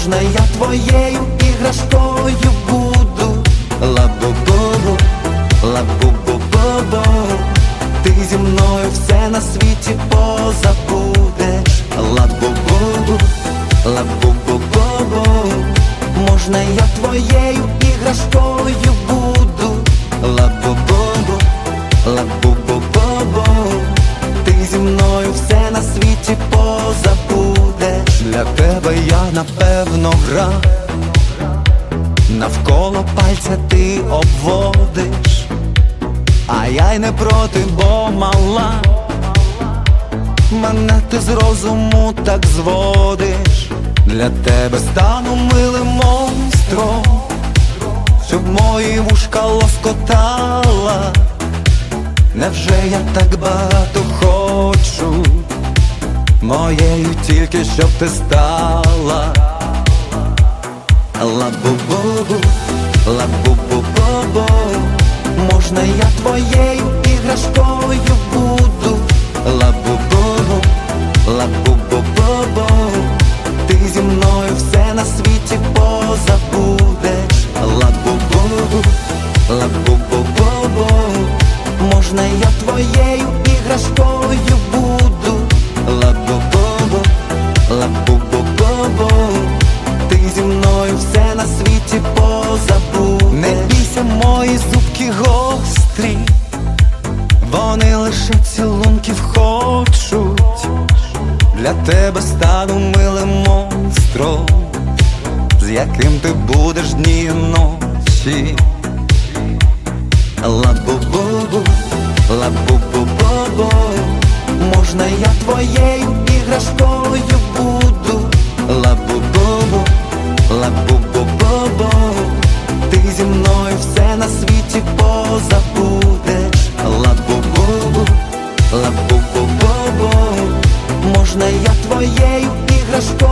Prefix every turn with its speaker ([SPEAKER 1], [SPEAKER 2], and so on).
[SPEAKER 1] Можна я твоєю іграшкою буду. Лабу-бу-бу, лабу-бу-бу-бу Ти зі мною все на світі позабудеш. Лабу-бу-бу, лабу-бу-бу-бу Можна я твоєю іграшкою буду Для тебе я напевно гра? Навколо пальця ти обводиш А я й не проти, бо мала. Мене ти з розуму так зводиш. Для тебе стану милим монстром Щоб мої вушка лоскотала. Невже я так багато хочу Моєю тільки щоб ти стала. Лабу-бу-бу, лабу-бу-бу-бу. Можна я твоєю іграшкою буду мною все на світі позабудеш Не бійся, мої зубки гострі. Вони лише цілунків хочуть. Для тебе стану милим монстром З яким ти будеш дні і ночі. Лабу-бу-бу, лабу-бу-бу-бу Можна я твоєю світі позабудеш Лабу-бу-бу, лабу-бу-бу-бу Можна я твоєю іграшкою